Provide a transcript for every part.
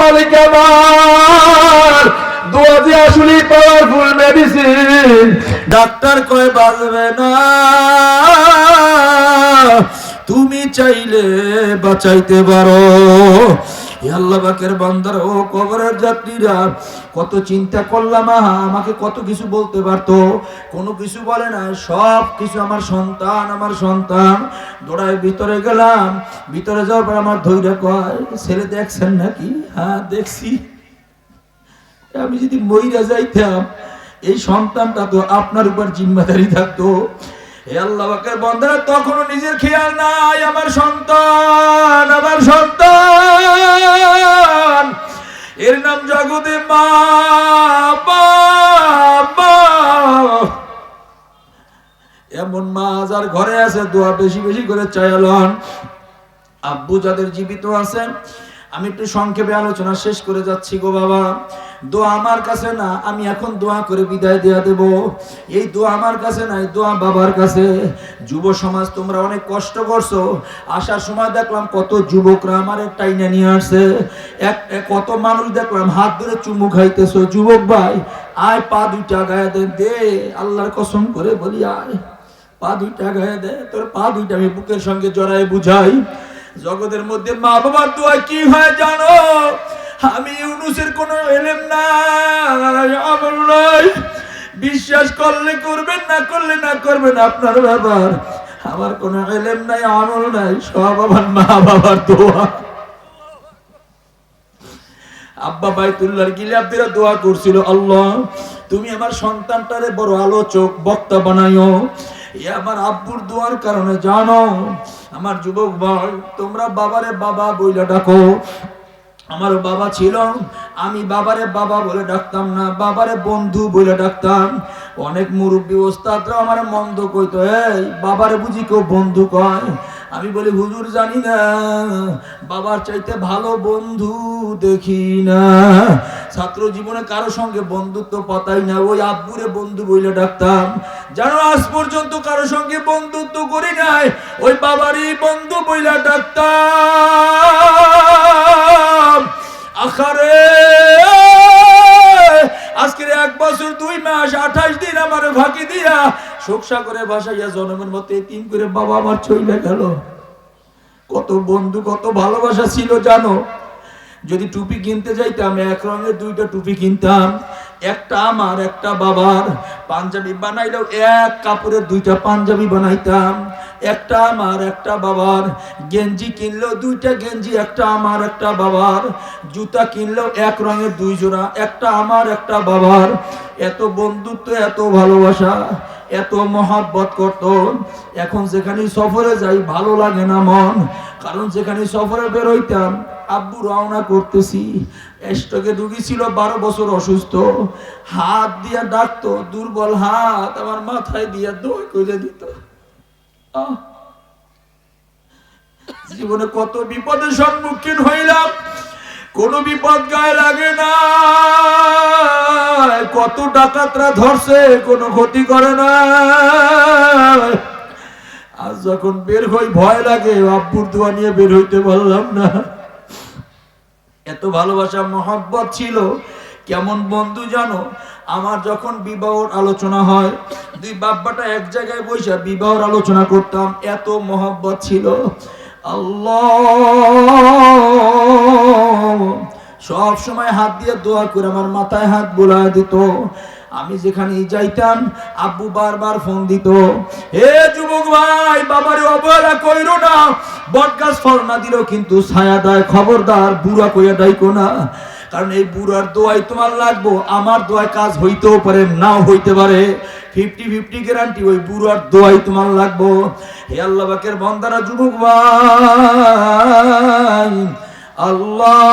মালিক আমার। দোয়া যে আসলে পাওয়ারফুল মেডিসিন ডাক্তার কয়, বাঁচবে না। তুমি চাইলে বাঁচাইতে পারো। এ আল্লাহ পাকের বান্দার, ও কবরের যাত্রীরা, কত চিন্তা করলাম আমাকে কত কিছু বলতে পারতো। কোনো কিছু বলে না সব কিছু আমার সন্তান আমার সন্তান। দৌড়ায় ভিতরে গেলাম, ভিতরে যাওয়ার পর আমার ধৈর্য কয়, ছেলে দেখছেন নাকি? হ্যাঁ দেখছি। আমি যদি মইরা যাইতাম, এই সন্তানটা তো আপনার উপর জিম্মাদারি থাকতো। হে আল্লাহ পাকের বন্ধারা তখনও নিজের খেয়াল নাই, আমার সন্তান আমার সন্তান। মা। এমন মা যার ঘরে আছে, দোয়া বেশি বেশি করে চাইলন আব্বু যাদের জীবিত আছেন আমি একটু সংক্ষেপে আলোচনা শেষ করে যাচ্ছি গো বাবা। দোয়া আমার কাছে না, আমি এখন দোয়া করে বিদায় দেয়া দেব। এই দোয়া আমার কাছে নাই, দোয়া বাবার কাছে। যুব সমাজ, তোমরা অনেক কষ্ট করছ। আসার সময় দেখলাম কত যুবকরা আমার টাইনে নিয়ে আসছে। এক কত মানুষ দেখলাম হাত ধরে চুমু খাইতেছো। যুবক ভাই, আয় পা দুইটা গায়ে দে দে, আল্লাহর কসম করে বলি, আয়। পা দুইটা গায়ে দে, তোর পা দুইটা আমি বুকের সঙ্গে জড়াই বুঝাই। জগতের মধ্যে মা বাবার দোয়া কি হয় জানো? আমি ইউনুসের কোনো এলেম নাই বিশ্বাস করলে করবেন, না করলে না করবেন, আপনার ব্যাপার। আমার কোনো এলেম নাই, আমল নাই, সব আমার মা বাবার দোয়া। আব্বা বাইতুল্লাহর গিলাবদিরা দোয়া করছিল, আল্লাহ, তুমি আমার সন্তানটারে বড় আলোচক, বক্তা বানাইও এ আমার আব্বুর দোয়ার কারণে জানো, আমার যুবক ভাই, তোমরা বাবারে বাবা বইলা ডাকো। আমার বাবা ছিল, আমি বাবারে বাবা বলে ডাকতাম না, বাবারে বন্ধু বলে ডাকতাম। অনেক মুরব্বী ওস্তাদরা আমার মন্দ কইতো, এই, বাবারে বুঝি কেউ বন্ধু কয়? আমি বলি, হুজুর জানি না, বাবার চাইতে ভালো বন্ধু দেখি না। ছাত্র জীবনে কারও সঙ্গে বন্ধুত্ব পাতাই না। ওই আব্বুরে বন্ধু বইলে ডাকতাম, জানো, আজ পর্যন্ত কারও সঙ্গে বন্ধুত্ব করি নাই। ওই বাবারই বন্ধু বইলা ডাকতাম। আখারে আজকের এক বছর, দুই মাস, আঠাশ দিন আমার ফাঁকি দিয়া শোকসা করে ভাসাইয়া জনমের মতো তিন করে বাবা আমার চইলে গেল। কত বন্ধু, কত ভালোবাসা ছিল, জানো? যদি টুপি কিনতে যাইতাম, এক রঙের দুইটা টুপি কিনতাম, একটা আমার, একটা বাবার। পাঞ্জাবি বানাইলেও এক কাপড়ের দুইটা পাঞ্জাবি বানাইতাম, একটা আমার, একটা বাবার। গেঞ্জি কিনলো দুইটা গেঞ্জি, একটা আমার, একটা বাবার। জুতা কিনলেও এক রঙের দুই জোড়া, একটা আমার, একটা বাবার। এত বন্ধুত্ব, এত ভালোবাসা। এত মহাব্বত করত। এখন যেখানে সফরে যাই, ভালো লাগে না মন। কারণ যেখানে সফরে বেরোইতাম, আব্বু রওনা করতেছি। স্টকে ঢুকি ছিল বারো বছর অসুস্থ। হাত দিয়া ডাকতো, দুর্বল হাত আমার মাথায় দিয়া দই করে দিত। জীবনে কত বিপদের সম্মুখীন হইলাম। কোন বিপদ গায়ে লাগে না। কত ডাকাতরা ধরছে, কোনো ক্ষতি করে না। আজ যখন বের হই, ভয় লাগে, আব্বুর দোয়া নিয়ে বের হইতে পারলাম না। এত ভালোবাসা, মহব্বত ছিল। কেমন বন্ধু জানো? আমার যখন বিবাহর আলোচনা হয়, দুই বাব্বাটা এক জায়গায় বসে বিবাহর আলোচনা করতাম। এত মহব্বত ছিল। আল্লাহ। সব সময় হাত দিয়ে দোয়া করে আমার মাথায় হাত বোলা দিত। আমি যেখানে যাইতাম, আব্বু বারবার ফোন দিত, হে যুবক ভাই, বাবার অবহেলা কইর না। বটগাছ ফল না দিল কিন্তু ছায়া দেয়, খবরদার বুড়া কইয়া দেয় না। কারণ এই বুড়ার দোয়াই তোমার লাগবো। আমার দোয়ায় কাজ হইতেও পারে, নাও হইতে পারে। ফিফটি ফিফটি গ্যারান্টি ওই বুড়ার দোয়াই তোমার লাগবো। হে আল্লাহ বাকের বন্দারা, যুবক আল্লাহ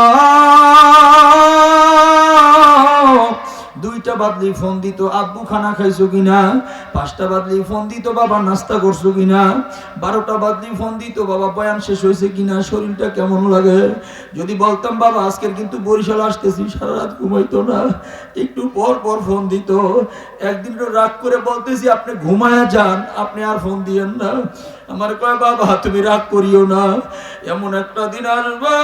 দুইটা বাদলি ফোন দিত, আব্বু, খানা খাইছো কিনা? পাঁচটা বাদলি ফোন দিত, বাবা, নাস্তা করছ কিনা? বারোটা বাদলি ফোন দিত, বাবা, বয়ান শেষ হয়েছে কিনা? শরীরটা কেমন লাগে? যদি বলতাম, বাবা, আজকের কিন্তু বরিশাল আসতেছি, সারা রাত ঘুমাইতো না। একটু পর পর ফোন দিত। একদিন রাগ করে বলতেছি, আপনি ঘুমায়া যান, আপনি আর ফোন দিয়েন না। আমার কয়, বাবা, তুমি রাগ করিও না। এমন একটা দিন আসবা।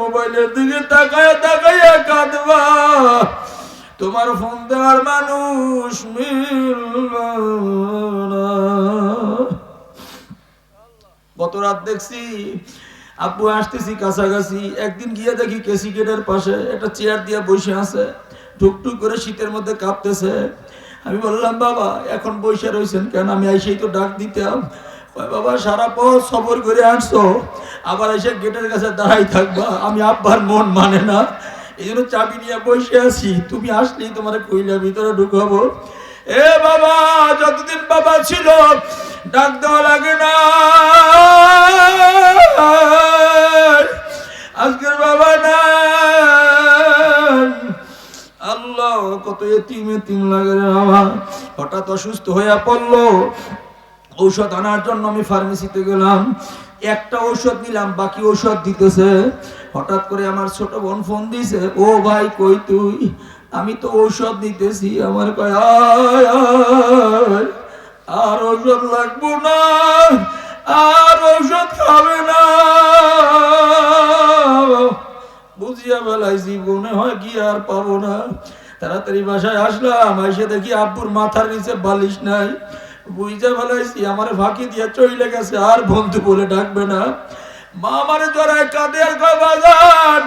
মোবাইলের দিকে তাকায় তাকাইয়া কাঁদবা। তোমার ফোন দেওয়ার মানুষ গত রাত দেখছি, আপু, আসতেছি কাছাকাছি। একদিন গিয়ে দেখি কেসি গেটের পাশে একটা চেয়ার দিয়ে বসে আছে। টুকটুক করে শীতের মধ্যে কাঁপতেছে। আমি বললাম, বাবা, এখন বসে রয়েছেন কেন? আমি এসেই তো ডাক দিতাম। বাবা, সারা পথ সফর করে আসছো আবার এসে গেটের কাছে দাঁড়াই থাকবা। আমি আব্বার মন মানে না। এই জন্য চাবি নিয়ে বসে আছি। তুমি আসলেই তোমার কইলা ভিতরে ঢুকাবো। এ বাবা, যতদিন বাবা ছিল, ডাক দেওয়া লাগে না। আজকের বাবা না আল্লাহ, কত এতিম এতিম লাগে বাবা। হঠাৎ অসুস্থ হইয়া পড়ল। ঔষধ আনার জন্য আমি ফার্মেসিতে গেলাম। একটা ঔষধ নিলাম, বাকি ঔষধ দিতেছে। হঠাৎ করে আমার ছোট বোন ফোন দিছে, ও ভাই, কই তুই? আমি তো ঔষধ নিতেছি আমার কয় আর ঔষধ লাগবো না, আর ঔষধ খাবে না। বুঝিয়া বেলাইছি মনে হয় কি আর পাবো না। তাড়াতাড়ি বাসায় আসলাম এসে দেখি আব্বুর মাথার নিচে বালিশ নাই। বুঝতে বেলাইছি আমার ফাঁকি দিয়ে চইলে গেছে, আর বন্ধু বলে ডাকবে না। মা আমারে জড়ায় কাঁদে বাজান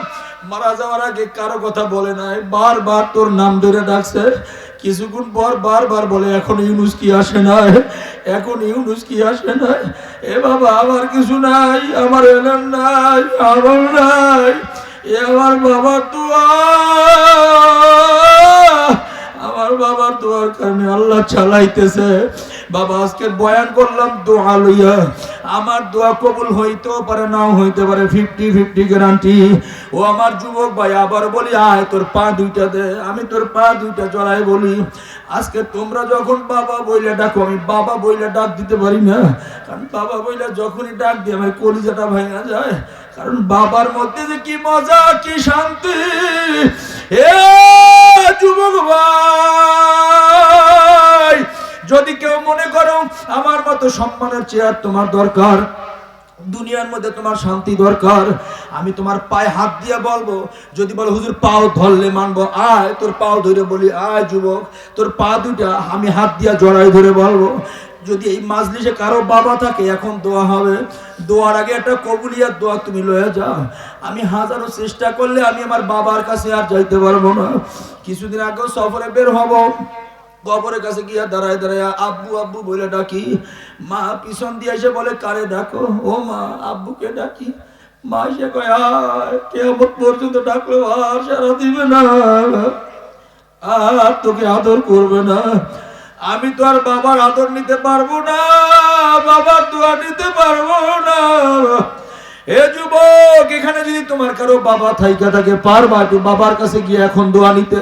মারা যাওয়ার আগে কারও কথা বলে নাই। বারবার তোর নাম ধরে ডাকছে। কিছুক্ষণ পর বারবার বলে, এখন ইউনুস কি আসে নাই? এখন ইউনুস কি আসে নাই? এ বাবা, আমার কিছু নাই, আমার এলেন নাই, আমার নাই। আমার বাবার দোয়া। আমার বাবার দোয়ার কারণে আল্লাহ চালাইতেছে। বাবা, আজকে বয়ান করলাম, দোয়া লইয়া। আমার দোয়া কবুল হইতেও পারে, নাও হইতে পারে ফিফটি ফিফটি গ্যারান্টি ও আমার যুবক ভাই, আবার বলি, আয়, তোর পা দুইটা দে। আমি তোর পা দুইটা জড়াই বলি। আজকে তোমরা যখন বাবা বইলে ডাকো, আমি বাবা বইলে ডাক দিতে পারি না। কারণ বাবা বইলে যখনই ডাক দিই আমার কলিজাটা ভাঙা যায়। কারণ বাবার মধ্যে যে কি মজা, কি শান্তি। এ যুবক ভাই, যদি কেউ মনে করো আমার মতো সম্মানের চেয়ার তোমার দরকার, দুনিয়ার মধ্যে তোমার শান্তি দরকার, আমি তোমার পায়ে হাত দিয়ে বলব, যদি বলো, হুজুর, পাও ধরলে মানবো। আয়, তোর পাও ধরে বলি, আয় যুবক, তোর পা দুটা আমি হাত দিয়া জড়াই ধরে বলব। যদি এই মাজলিসে কারও বাবা থাকে, এখন দোয়া হবে। দোয়ার আগে একটা কবুলিয়ার দোয়া তুমি লয়ে যাও। আমি হাজারো চেষ্টা করলে আমি আমার বাবার কাছে আর যাইতে পারব না। কিছুদিন আগেও সফরে বের হব। কবরের কাছে গিয়া দাঁড়ায় দাঁড়ায় আব্বু আব্বু বলে ডাকি। মা পিছন দিয়ে এসে বলে, কারে ডাকো? ও মা, আব্বুকে ডাকি। মা এসে কয় কেমন পর্যন্ত ডাকলো আর সারা দিবে না। আর তোকে আদর করবে না। আমি তো আর বাবার আদর নিতে পারব না, বাবার দোয়া নিতে পারব না। এ যুবক, এখানে যদি তোমার কারও বাবা থাইকা থাকে পারবা একটু বাবার কাছে গিয়ে এখন দোয়া নিতে।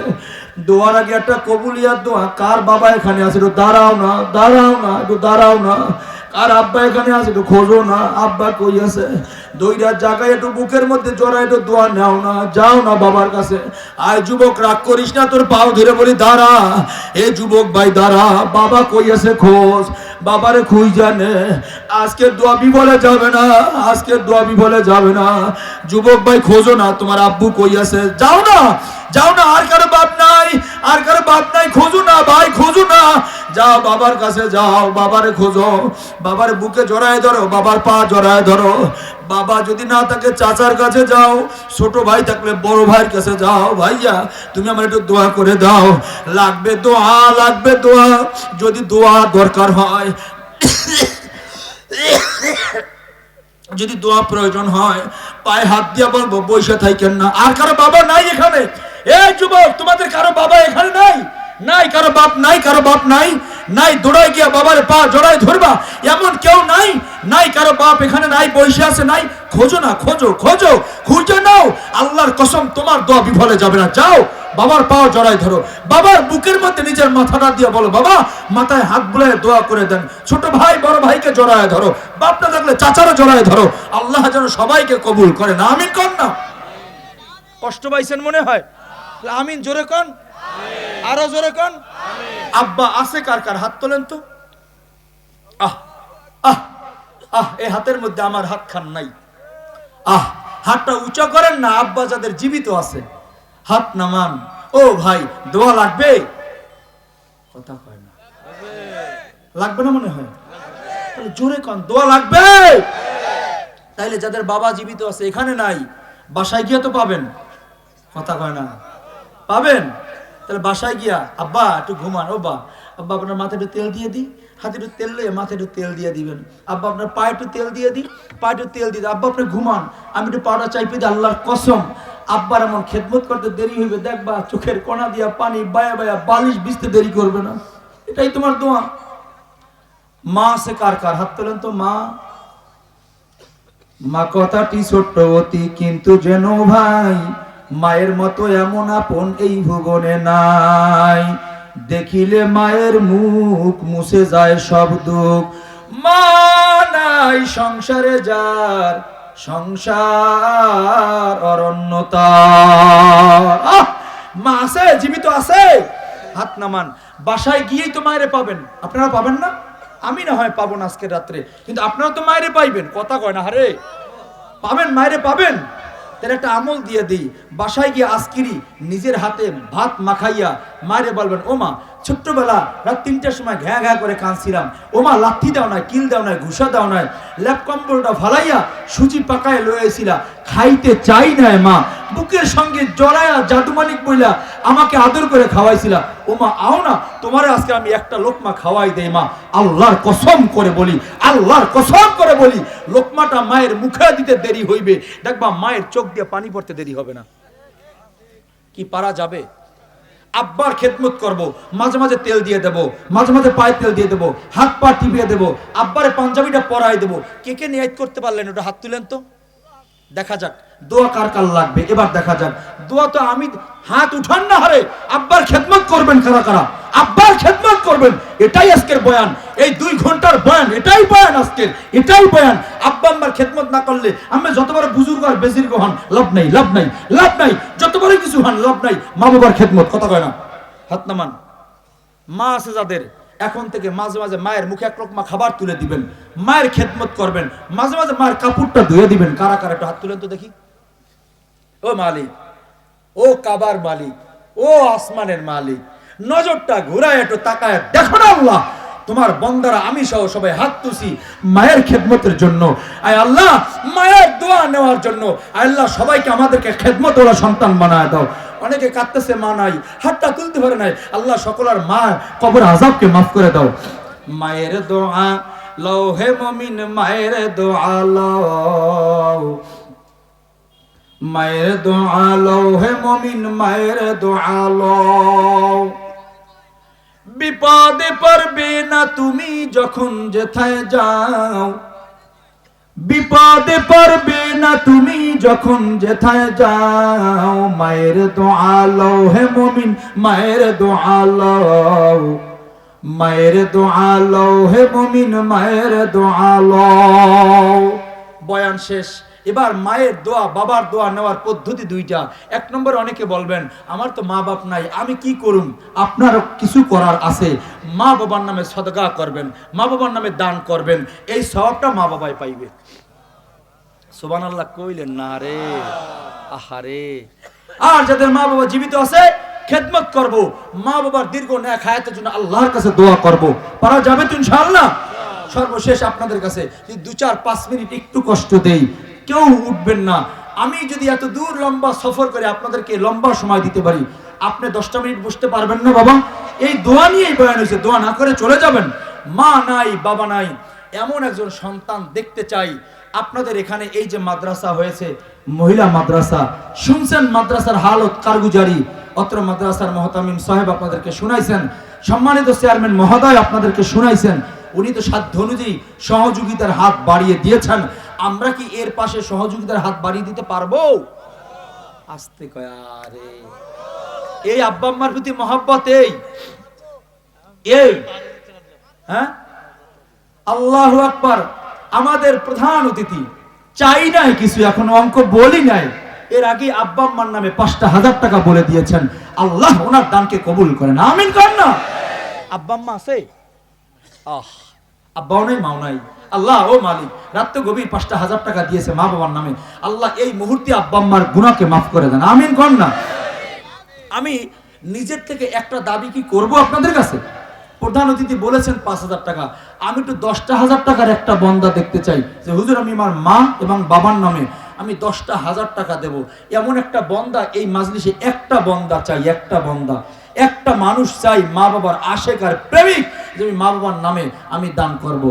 দোয়ার আগে একটা কবুলিয়ার দোয়া, কার বাবা এখানে আছে একটু দাঁড়াও না দাঁড়াও না, একটু দাঁড়াও না। কার আব্বা এখানে আছে একটু খোঁজো না, আব্বা কই আছে? দইটার জায়গায় একটু বুকের মধ্যে জড়া একটু দোয়া নাও না, যাও না বাবার কাছে। আয় যুবক, রাগ করিস না, তোর পাও ধরে বলি, দাঁড়া, এ যুবক ভাই, দাঁড়া, বাবা কই আছে খোঁজ? বাবারে খুঁজ জানে আজকে দোয়া বিফলে যাবে না আজকে দোয়া বিফলে যাবে না। যুবক ভাই, খোঁজো না, তোমার আব্বু কই আছে। যাও না যাও না, আর কারও বাপ নাই, আর কারও বাপ নাই, খোঁজো না ভাই, খোঁজো না। যাও বাবার কাছে যাও, বাবারে খোঁজো, বাবার বুকে জড়ায় ধরো, বাবার পা জড়ায় ধরো বাবা যদি না থাকে চাচার কাছে যাও, ছোট ভাই থাকলে বড় ভাইয়ের কাছে যাও। ভাইয়া, তুমি আমার একটু দোয়া করে দাও। লাগবে দোয়া লাগবে দোয়া। যদি দোয়া দরকার হয়, যদি দোয়া প্রয়োজন হয়, পায়ে হাত দিয়ে বলব, বসে থাকেন না। আর কারও বাবা নাই এখানে? এ যুবক, তোমাদের কারও বাবা এখানে নাই? নাই কারও বাপ নাই, কারও বাপ নাই। নাই দৌড়াই গিয়া বাবার পা জড়াই ধরবা। এমন কেউ নাই নাই কারও বাপ এখানে নাই, বসে আছে নাই। খোঁজো না, খোঁজো খোঁজো, খুঁজে নাও। আল্লাহর কসম, তোমার দোয়া বিফলে যাবে না। যাও, বাবার পাও জড়াই ধরো। বাবার বুকের মধ্যে নিজের মাথাটা দিয়ে বলো, বাবা, মাথায় হাত বুলায় দোয়া করে দেন। ছোট ভাই, বড় ভাইকে জড়ায় ধরো। বাপ না থাকলে চাচারও জড়ায় ধরো। আল্লাহ যেন সবাইকে কবুল করে না, আমিন কর না। কষ্ট পাইছেন মনে হয়? আমিন জোরে কন। আরও জোরে কন। আব্বা আছে কার কার? হাত তোলেন তো। আহ আহ আহ এই হাতের মধ্যে আমার হাত খান নাই। আহ হাতটা উঁচা করেন না আব্বা যাদের জীবিত আছে। হাত নামান। ও ভাই দোয়া লাগবে? কথা কয় না। লাগবে না মনে হয়? তাহলে জোরে কন দোয়া লাগবে? তাইলে যাদের বাবা জীবিত আছে এখানে নাই। বাসায় গিয়ে তো পাবেন। কথা কয় না। পাবেন? তাহলে বাসায় গিয়া, আব্বা, একটু ঘুমান, ও বা আব্বা, আপনার মাথায় একটু তেল দিয়ে দিই। হাতে একটু তেল লয়ে মাথায় একটু তেল দিয়ে দিবেন। আব্বা, আপনার পায়ে একটু তেল দিয়ে দিই, পায়ে একটু তেল দিয়ে দিই। আব্বা, আপনি ঘুমান। আমি একটু পাউডার চাইপে দিই আল্লাহর কসম। আব্বার এমন খেদমত করতে দেরি হইবে। দেখবা চোখের কোনা দিয়া পানি বায়া বায়া বালিশ ভিজতে দেরি করবে না। এটাই তোমার দোয়া। মা সে কার কার? হাত তোলেন তো, মা। মা কথাটি ছোট্ট অতি, কিন্তু যেন ভাই মায়ের মতো এমন আপন এই ভুবনে নাই। দেখিলে মায়ের মুখ মুছে যায় সব দুঃখ। মা নাই সংসারে যার, সংসার অরণ্যতা! মা আছে, জীবিত আছে। হাত নামান। বাসায় গিয়েই তো মায়েরে পাবেন। আপনারা পাবেন না? আমি না হয় পাবো না আজকের রাত্রে। কিন্তু আপনারা তো মায়েরে পাইবেন। কথা কয় না, হারে। পাবেন, মায়েরে পাবেন। তাহলে একটা আমল দিয়ে দিই। বাসায় গিয়ে আজকিরি নিজের হাতে ভাত মাখাইয়া মায়েরে বলবেন ও মা ছোট্টবেলা রাত তিনটার সময় ঘ্যা ঘ্যা করে কাঁদছিলাম। ও মা লাথি দাও নাই, কিল দাও নাই, ঘুষা দাও নাই, ল্যাপ কম্বলটা ফালাইয়া সুজি পাকায় লয়েছিলা খাইতে চাই নাই, মা। বুকের সঙ্গে জড়ায়া জাদুমানিক বইলা আমাকে আদর করে খাওয়াইছিলা। ও মা আও না, তোমারে আজকে আমি একটা লোকমা খাওয়াই দেই, মা। আল্লাহর কসম করে বলি, আল্লাহর কসম করে বলি, লোকমাটা মায়ের মুখে দিতে দেরি হইবে। দেখবা মায়ের চোখ দিয়ে পানি পড়তে দেরি হবে না। কি পারা যাবে? আব্বার খেদমত করব, মাঝে মাঝে তেল দিয়ে দেব, মাঝে মাঝে পায়ে তেল দিয়ে দেব, হাত পা টিপিয়ে দেব, আব্বারে পাঞ্জাবিটা পরাই দেব। কে কে নিয়াত করতে পারলেন ওটা হাত তুলেন তো? দেখা যাক, দোয়া কার কার লাগবে? এবার দেখা যাক। দোয়া তো আমি, হাত উঠান না হারে, আব্বার খেদমত করবেন কারা কারা? আব্বার খেদমত করবেন, এটাই আজকের বয়ান। এই দুই ঘণ্টার বয়ান, এটাই বয়ান আজকের, এটাই বয়ান। আব্বা আম্বার খেদমত না করলে আমি যতবার বুজুর্গ আর বেজির্গ হন, লাভ নাই লাভ নাই লাভ নাই। যতবারই কিছু হন, লাভ নাই। মা বাবার খেদমত, কথা কয় না? হাত নামান। মা আছে যাদের, এখন থেকে মাঝে মাঝে মায়ের মুখে এক রকমা খাবার তুলে দিবেন। মায়ের খেদমত করবেন। মাঝে মাঝে মায়ের কাপড়টা ধুয়ে দিবেন। কারা কারা একটু হাত তুলেন তো দেখি। ও মালিক, ও কাবার মালিক, ও আসমানের মালিক নজরটা ঘুরায় একটু তাকায়, দেখো না আল্লাহ, তোমার বন্দারা আমি সহ সবাই হাত তুলছি মায়ের খেদমতের জন্য। আয় আল্লাহ, মায়ের দোয়া নেওয়ার জন্য। আয় আল্লাহ, সবাইকে আমাদেরকে খেদমত ওরা সন্তান বানায় দাও। অনেকে কাঁদতেছে, মা নাই, হাতটা তুলতে পারে নাই। আল্লাহ সকলের মা কবর আজাবকে মাফ করে দাও। মায়ের দোয়া লও হে মমিন, মায়ের দোয়া লও। মায়ের দোয়া লও হে মমিন, মায়ের দোয়া লও। বিপদে পারবে না তুমি যখন যেথায় যাও। বিপদে পারবে না তুমি যখন যেথায় যাও। মায়ের দোয়া লও হে মমিন, মায়ের দোয়া লও। মায়ের দোয়া লও হে মমিন, মায়ের দোয়া লও। বয়ান শেষ। এবার মায়ের দোয়া, বাবার দোয়া নেওয়ার পদ্ধতি দুইটা। এক নম্বরে অনেকে বলবেন, আমার তো মা বাপ নাই, আমি কি করুম? আপনার কিছু করার আছে। মা বাবার নামে সদগা করবেন, মা বাবার নামে দান করবেন, এই সবটা মা বাবাই পাইবে। সোবান আল্লাহ কইলেন, না রে আহারে আর যাদের মা বাবা জীবিত আছে, খেদমত করব। মা বাবার দীর্ঘ ন্যায় খায়াতের জন্য আল্লাহর কাছে দোয়া করব। পারা যাবে তো সর্বশেষ আপনাদের কাছে দু চার পাঁচ মিনিট একটু কষ্ট দেই কেউ উঠবেন না। আমি যদি এত দূর লম্বা সফর করে আপনাদেরকে লম্বা সময় দিতে পারি, আপনি দশটা মিনিট বসতে পারবেন না বাবা। এই দোয়া নিয়েই বয়ান হয়েছে, দোয়া না করে চলে যাবেন। মা নাই, বাবা নাই, এমন একজন সন্তান দেখতে চাই। আপনাদের এখানে এই যে মাদ্রাসা হয়েছে, মহিলা মাদ্রাসা, শুনছেন মাদ্রাসার হালত কারগুজারি? অত্র মাদ্রাসার মহতামিম সাহেব আপনাদেরকে শুনাইছেন, সম্মানিত চেয়ারম্যান মহোদয় আপনাদেরকে শুনাইছেন। উনি তো সাধ্য অনুযায়ী সহযোগিতার হাত বাড়িয়ে দিয়েছেন। আমরা কি এর পাশে সহযোগিতার হাত বাড়িয়ে দিতে পারব? আসতে কয়, আরে। এই আব্বা আম্মার প্রতি মহাব্বত এই। এই। হ্যাঁ? আল্লাহ আকবার, আমাদের প্রধান অতিথি। চাই নাই কিছু, এখন অঙ্ক বলি নাই। এর আগে আব্বা আম্মার নামে পাঁচটা হাজার টাকা বলে দিয়েছেন। আল্লাহ ওনার দানকে কবুল করেন। আমিন কর না? আব্বা আম্মা আছে? আহ। আব্বাও নাই, মাও নাই, আল্লাহ ও মালিক, রাত তো গভীর পাঁচটা হাজার টাকা দিয়েছে মা বাবার নামে। আল্লাহ এই মুহূর্তে আব্বা আম্মার গুনাকে মাফ করে দেন। আমিন কর না। আমি নিজের থেকে একটা দাবি কি করব আপনাদের কাছে? প্রধান অতিথি বলেছেন পাঁচ হাজার টাকা। আমি একটু দশটা হাজার টাকার একটা বন্দা দেখতে চাই, যে হুজুর, আমি আমার মা এবং বাবার নামে আমি দশটা হাজার টাকা দেব। এমন একটা বন্দা, এই মাজলিসে একটা বন্দা চাই, একটা বন্দা। একটা মানুষ চাই মা বাবার আশেক আর প্রেমিক যে মা বাবার নামে আমি দান করব।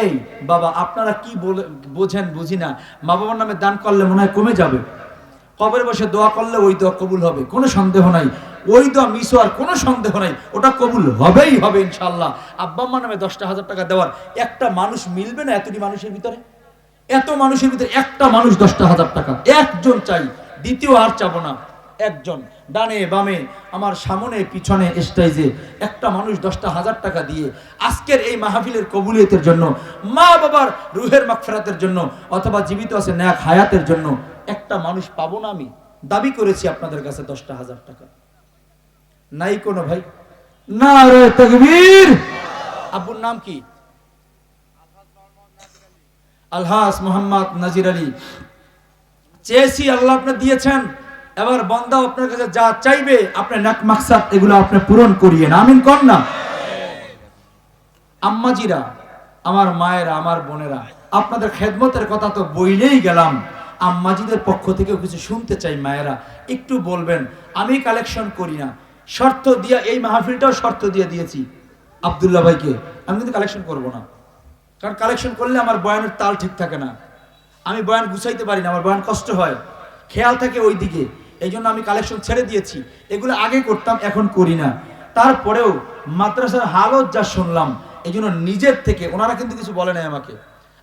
এই, বাবা, আপনারা কি বলে বোঝেন, বুঝি না? মা বাবার নামে দান করলে মনে হয় কমে যাবে। কবরে বসে দোয়া করলে ওই দোয়া কবুল হবে, কোনো সন্দেহ নাই। ওই দোয়া মিস হওয়ার কোনো সন্দেহ নাই, ওটা কবুল হবেই হবে ইনশাল্লাহ আব্বা আম্মা নামে দশটা হাজার টাকা দেওয়ার একটা মানুষ মিলবে না এতটি মানুষের ভিতরে? এত মানুষের ভিতরে একটা মানুষ দশটা হাজার টাকা, একজন চাই, দ্বিতীয় আর চাবো না, একজন। ডানে বামে, আমার সামনে, পিছনে স্টেজে একটা মানুষ দশটা হাজার টাকা দিয়ে আজকের এই মাহফিলের কবুলিয়তের জন্য, মা বাবার রুহের মাগফিরাতের জন্য, অথবা জীবিত আছে ন্যাক হায়াতের জন্য, একটা মানুষ পাবো না আমি। দাবি করেছি আপনাদের কাছে দশটা হাজার টাকা। নাই কোনো ভাই? না রে তকবীর! আব্বুর নাম কি? আলহাস মোহাম্মদ নাজির আলী। চেয়েছি আল্লাহ আপনি দিয়েছেন। এবার বন্দা আপনার কাছে যা চাইবে, আপনার নাক মাকসাদ এগুলো আপনি পূরণ করিয়ে না আমিন কর না? আম্মাজিরা, আমার মায়েরা, আমার বোনেরা, আপনাদের খেদমতের কথা তো বইলেই গেলাম। আম্মাজিদের পক্ষ থেকেও কিছু শুনতে চাই মায়েরা। একটু বলবেন, আমি কালেকশন করি না। শর্ত দিয়া, এই মাহফিলটাও শর্ত দিয়ে দিয়েছি। আব্দুল্লাহ ভাইকে, আমি কিন্তু কালেকশন করব না। কারণ কালেকশন করলে আমার বয়ানের তাল ঠিক থাকে না। আমি বয়ান গুছাইতে পারি না, আমার বয়ান কষ্ট হয়। খেয়াল থাকে ওই দিকে এই জন্য আমি কালেকশন ছেড়ে দিয়েছি। এগুলো আগে করতাম, এখন করি না। তারপরেও মাদ্রাসার হালত যা শুনলাম এই জন্য নিজের থেকে, ওনারা কিন্তু কিছু বলে নাই আমাকে।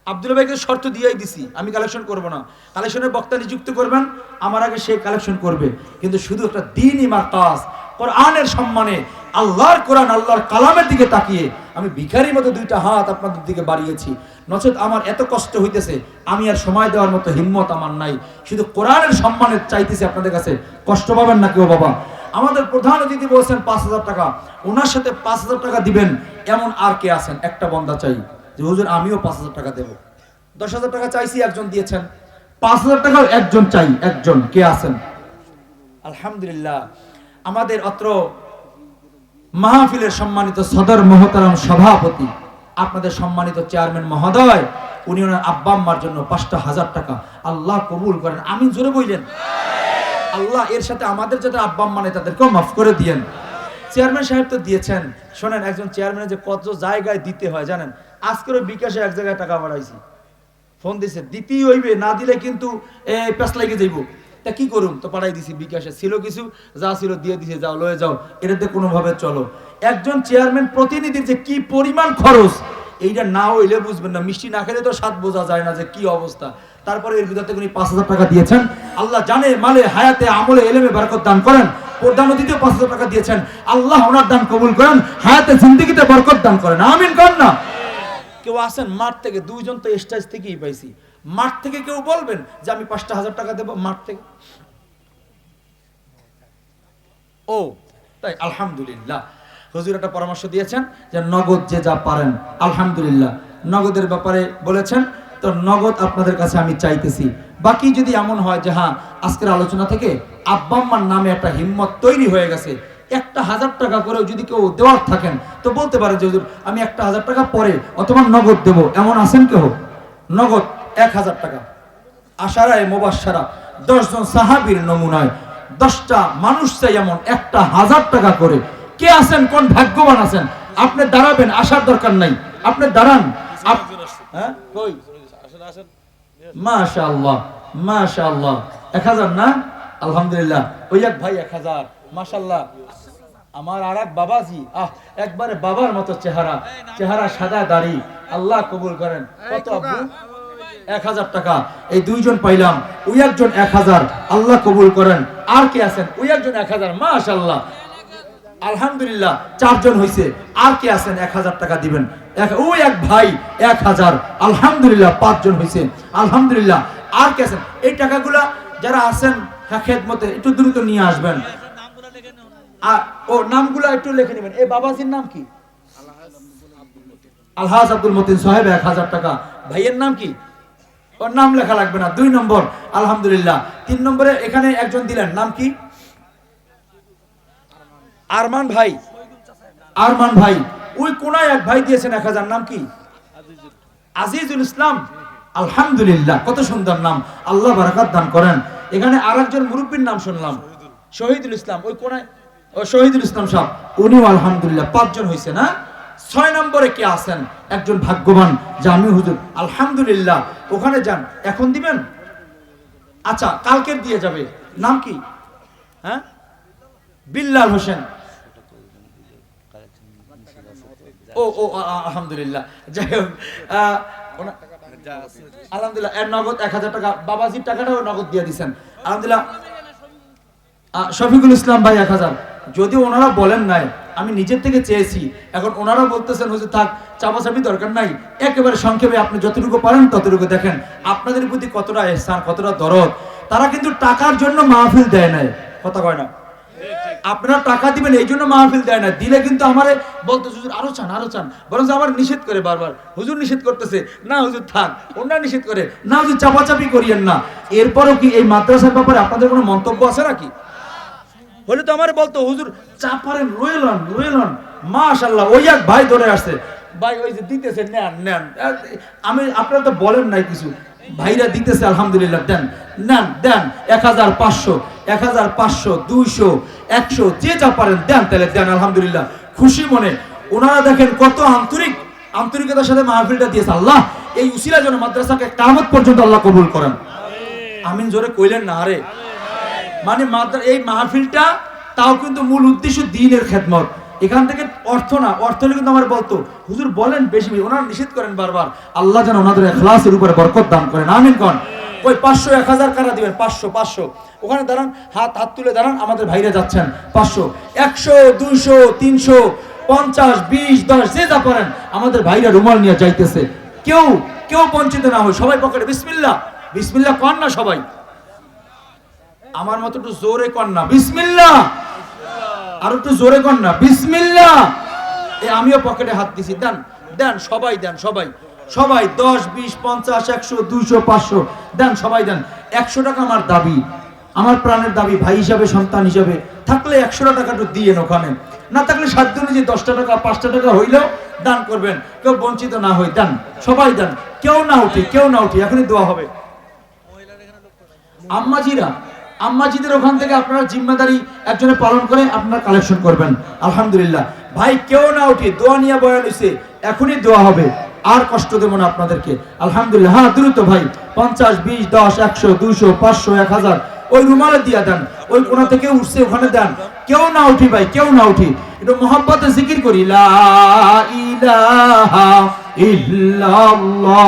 আব্দুল ভাইকে শর্ত দিয়েই দিছি, আমি কালেকশন করব না। কালেকশনের বক্তা নিযুক্ত করবেন, আমার আগে সে কালেকশন করবে। কিন্তু শুধু একটা দিনই মার্কাজ কোরআনের সম্মানে, আল্লাহর কোরআন, আল্লাহর কালামের দিকে তাকিয়ে আমি ভিখারির মতো দুইটা হাত আপনাদের দিকে বাড়িয়েছি। নচেত আমার এত কষ্ট হইতেছে, আমি আর সময় দেওয়ার মতো হিম্মত আমার নাই। শুধু কোরআনের সম্মানের চাইতেছি আপনাদের কাছে। কষ্ট পাবেন না কেউ, বাবা। আমাদের প্রধান অতিথি বলছেন, পাঁচ হাজার টাকা। ওনার সাথে পাঁচ হাজার টাকা দিবেন, এমন আর কে আছেন? একটা বন্ধা চাই। যে, হুজুর, আমিও পাঁচ হাজার টাকা দেবো। দশ হাজার টাকা চাইছি, একজন দিয়েছেন। পাঁচ হাজার টাকাও একজন চাই, একজন। কে আছেন? আলহামদুলিল্লাহ। আমাদের অত্র মাহফিলের সম্মানিত সদর মহতারাম সভাপতি, আপনাদের সম্মানিত চেয়ারম্যান মহোদয়, উনি ওনার আব্বা আম্মার জন্য পাঁচটা হাজার টাকা। আল্লাহ কবুল করেন আমি জোরে বললেন। আল্লাহ এর সাথে আমাদের যাতে আব্বা আম্মা নেই, তাদেরকেও মাফ করে দিয়েন। চেয়ারম্যান সাহেব তো দিয়েছেন। শোনেন, একজন চেয়ারম্যানের যে কত জায়গায় দিতে হয়, জানেন? আজকেরও বিকাশে এক জায়গায় টাকা বাড়াইছি। ফোন দিছে, দিতেই হইবে, না দিলে কিন্তু পেস লাগে যাইব। তা কি করুম? তো পাঠাই দিছি, বিকাশে। ছিল কিছু, যা ছিল দিয়ে দিছে, যাও, লয়ে যাও। এটাতে কোনোভাবে চলো। একজন চেয়ারম্যান প্রতিনিধির যে কি পরিমাণ খরচ, এইটা না হইলে বুঝবেন না। মিষ্টি না খেলে তো স্বাদ বোঝা যায় না যে কি অবস্থা। তারপরে এর ভিতর থেকে উনি পাঁচ হাজার টাকা দিয়েছেন। আল্লাহ জানে, মালে, হায়াতে, আমলে, এলেমে বারকত দান করেন। প্রধান অতিথিও পাঁচ হাজার টাকা দিয়েছেন। আল্লাহ ওনার দান কবুল করেন। হায়াতে, জিন্দিগিতে বরকত দান করেন। আমিন কর না? কেউ আসেন মাঠ থেকে? দুইজন তো স্টেজ থেকেই পাইছি। মাঠ থেকে কেউ বলবেন যে আমি পাঁচটা হাজার টাকা দেবো মাঠ থেকে? ও, তাই আলহামদুলিল্লাহ। হুজুর একটা পরামর্শ দিয়েছেন যে নগদ যে যা পারেন, আলহামদুলিল্লাহ। নগদের ব্যাপারে বলেছেন, তো নগদ আপনাদের কাছে আমি চাইতেছি। বাকি যদি এমন হয় যে হ্যাঁ আজকের আলোচনা থেকে আব্বাম্মার নামে একটা হিম্মত তৈরি হয়ে গেছে। একটা হাজার টাকা করেও যদি কেউ দেওয়ার থাকেন, তো বলতে পারে যে, হুজুর, আমি একটা হাজার টাকা পরে অথবা নগদ দেব। এমন আছেন কেউ? নগদ এক হাজার টাকা। আশারায় মোবাসারা দশজন সাহাবির নমুনায়। দশটা মানুষ চাই এমন একটা হাজার টাকা করে। কে আছেন কোন ভাগ্যবান আছেন? আপনি দাঁড়াবেন আসার দরকার নাই। আপনি দাঁড়ান। হ্যাঁ? কই? মাশাআল্লাহ মাশাআল্লাহ। এক হাজার না? আলহামদুলিল্লাহ। ওই এক ভাই এক হাজার। মাশাল্লাহ আমার আর এক বাবাজি। আহ একবারে বাবার মতো চেহারা। চেহারা সাদা দাড়ি। আল্লাহ কবুল করেন। কত আব্বু? এক হাজার টাকা। এই দুইজন পাইলাম, ওই একজন এক হাজার। আল্লাহ কবুল করেন। আর কে আছেন? ওই একজন এক হাজার। মাশাল্লাহ আলহামদুলিল্লাহ, চারজন হইছে। আর কে আছেন? এক হাজার টাকা দিবেন। ওই এক ভাই, এক হাজার। আলহামদুলিল্লাহ, পাঁচজন হইছে। আলহামদুলিল্লাহ, আর কে আছেন? এই টাকাগুলা যারা আছেন হ্যাঁ খেদমতে একটু দ্রুত নিয়ে আসবেন। আর ও নামগুলো একটু লিখে নেবেন। এই বাবাজির নাম কি? আলহাজ আব্দুল মতিন সাহেব, এক হাজার টাকা। ভাইয়ের নাম কি? ওর নাম লেখা লাগবে না দুই নম্বর আলহামদুলিল্লাহ। তিন নম্বরে এখানে একজন দিলেন নাম কি? আরমান ভাই। আরমান ভাই। ওই কোনায় এক ভাই দিয়েছেন এক হাজার নাম কি? আজিজুল ইসলাম। আলহামদুলিল্লাহ কত সুন্দর নাম। আল্লাহ বারাকাত দান করেন। এখানে আরেকজন মুরব্বীর নাম শুনলাম শহীদুল ইসলাম। ওই কোনায় ও শহীদুল ইসলাম সাহেব। উনিও আলহামদুলিল্লাহ পাঁচজন হয়েছে না? ছয় নম্বরে কে আছেন? একজন ভাগ্যবান জামি হুজুর। আলহামদুলিল্লাহ। ওখানে যান। এখন দিবেন? আচ্ছা কালকে দিয়ে যাবে। নাম কি? হ্যাঁ? বিল্লাল হোসেন। ও ও আলহামদুলিল্লাহ। যাই হোক আলহামদুলিল্লাহ, এর নগদ এক হাজার টাকা। বাবাজির টাকাটাও নগদ দিয়ে দিচ্ছেন আলহামদুলিল্লাহ শফিকুল ইসলাম ভাই এক হাজার। যদি ওনারা বলেন নাই আমি নিজের থেকে চেয়েছি। এখন ওনারা বলতেছেন, হুজুর, থাক, চাপাচাপি দরকার নাই। একেবারে সংক্ষেপে আপনি যতটুকু পারেন ততটুকু দেখেন। আপনাদের প্রতি কতটা এহসান, কতটা দরদ। তারা কিন্তু টাকার জন্য মাহফিল দেয় নাই। কথা কয় না? আপনারা টাকা দিবেন, এই জন্য মাহফিল দেয় না দিলে কিন্তু আমার বলতো হুজুর, আরও চান আরও চান। বরঞ্চ আমার নিষেধ করে বারবার। হুজুর নিষেধ করতেছে, না হুজুর, থাক। ওনারা নিষেধ করে, না হুজুর, চাপাচাপি করিয়েন না। এরপরও কি এই মাদ্রাসার ব্যাপারে আপনাদের কোনো মন্তব্য আছে নাকি? হলে তো আমার বলতো হুজুর চা পারেন রয়েলন রয়েলন মাশাল্লাহ ওই এক ভাই ধরে আসছে। ভাই ওই যে দিতেছে নেন নেন। আমি আপনারা তো বলেন নাই কিছু। ভাইরা দিতেছে আলহামদুলিল্লাহ দেন। নেন দেন এক হাজার পাঁচশো এক হাজার পাঁচশো দুইশো একশো যে যা পারেন দেন তাহলে দেন আলহামদুলিল্লাহ। খুশি মনে ওনারা দেখেন কত আন্তরিক আন্তরিকতার সাথে মাহফিলটা দিয়েছে আল্লাহ এই উসিলা যেন মাদ্রাসাকে কামত পর্যন্ত আল্লাহ কবুল করেন। আমিন। জোরে কইলেন না আরে। মানে এই মাহফিলটা, তাও কিন্তু মূল উদ্দেশ্য দিনের খেদমত। এখান থেকে অর্থ না, অর্থ হলে কিন্তু আমার বলতো, হুজুর, বলেন বেশি বেশি। ওনারা নিষেধ করেন বারবার, আল্লাহ যেন ওনাদের এখলাসের উপরে বরকত দান করেন। আমিন কন। ওই পাঁচশো, এক হাজার কারা দিবেন? পাঁচশো পাঁচশো। ওখানে দাঁড়ান, হাত হাত তুলে দাঁড়ান, আমাদের ভাইরা যাচ্ছেন। পাঁচশো, একশো, দুইশো, তিনশো, পঞ্চাশ, বিশ, দশ, যে যা পারেন, আমাদের ভাইরা রুমাল নিয়ে যাইতেছে। কেউ কেউ বঞ্চিত না হয়, সবাই পকেটে বিসমিল্লা বিসমিল্লা কন না সবাই? আমার মতো একটু জোরে কর না। বিসমিল্লাহ! আর একটু জোরে কর না। বিসমিল্লাহ! এ, আমিও পকেটে হাত দিছি। দেন দেন, সবাই দেন, সবাই। সবাই দশ, বিশ, পঞ্চাশ, একশো, দুইশো, পাঁচশো। দেন, সবাই দেন। একশো টাকা আমার দাবি। আমার প্রাণের দাবি, ভাই হিসাবে, সন্তান হিসাবে। থাকলে একশো টাকা একটু দিয়ে ওখানে। না থাকলে সাধ্য অনুযায়ী দশটা টাকা, পাঁচটা টাকা হইলেও দান করবেন। কেউ বঞ্চিত না হই দেন, সবাই দেন। কেউ না উঠি, কেউ না উঠি, এখনই দোয়া হবে। আম্মাজিরা আম্মাজিদের ওখান থেকে আপনারা জিম্মাদারি একজনে পালন করে আপনারা কালেকশন করবেন। আলহামদুলিল্লাহ। ভাই, কেউ না উঠি দোয়া নিয়ে বয়ান হইছে, এখনই দোয়া হবে। আর কষ্ট দেবো না আপনাদেরকে। আলহামদুলিল্লাহ। হ্যাঁ দ্রুত ভাই, পঞ্চাশ, বিশ, দশ, একশো, দুইশো, পাঁচশো, এক হাজার, ওই রুমালে দিয়া দেন। ওই কোনা থেকে উঠছে, ওখানে দেন। কেউ না উঠি ভাই, কেউ না উঠি। একটু মোহাম্মতে জিকির করি। লা ইলাহা ইল্লাল্লাহ।